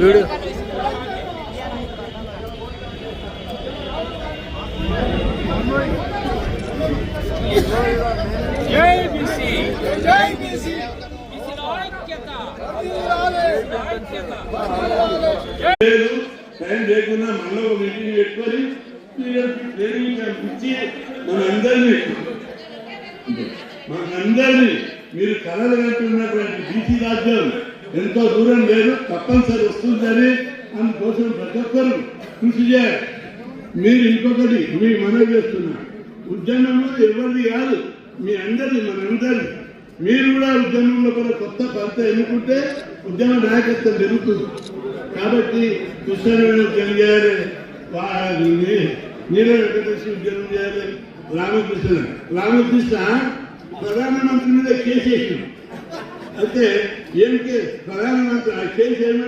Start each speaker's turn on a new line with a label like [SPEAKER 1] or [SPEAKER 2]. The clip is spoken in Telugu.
[SPEAKER 1] వీడు.
[SPEAKER 2] జై బీసీ.
[SPEAKER 3] జై బీసీ
[SPEAKER 2] బీసీల ఐక్యత ఐక్యత
[SPEAKER 4] లేదు టైం లేకుండా మళ్ళీ ఒక మీటింగ్ పెట్టుకొని ఇచ్చి మనందరినీ మనందరినీ మీరు కలలు కంటున్నటువంటి బీసీ రాజ్యం ఎంతో దూరం లేదు తప్పనిసరి వస్తుందని అందుకోసం ప్రతి ఒక్కరు కృషి చేయాలి. మీరు ఇంకొకటి మీ మనవి చేస్తున్నా. ఉద్యమంలో ఎవరిది కాదు మీ అందరిది మనందరిది మీరు కూడా ఉద్యమంలో కూడా కొత్త పంత ఎన్నుకుంటే ఉద్యమ నాయకత్వం పెరుగుతుంది. కాబట్టి కృష్ణవేణ ఉద్యమం చేయాలి వా- నీ- నీల వెంకటేశ్వర ఉద్యమం చేయాలి. రామకృష్ణ రామకృష్ణ అయితే ఏం కేసు ప్రధానమంత్రి ఆ కేసు ఏమంటే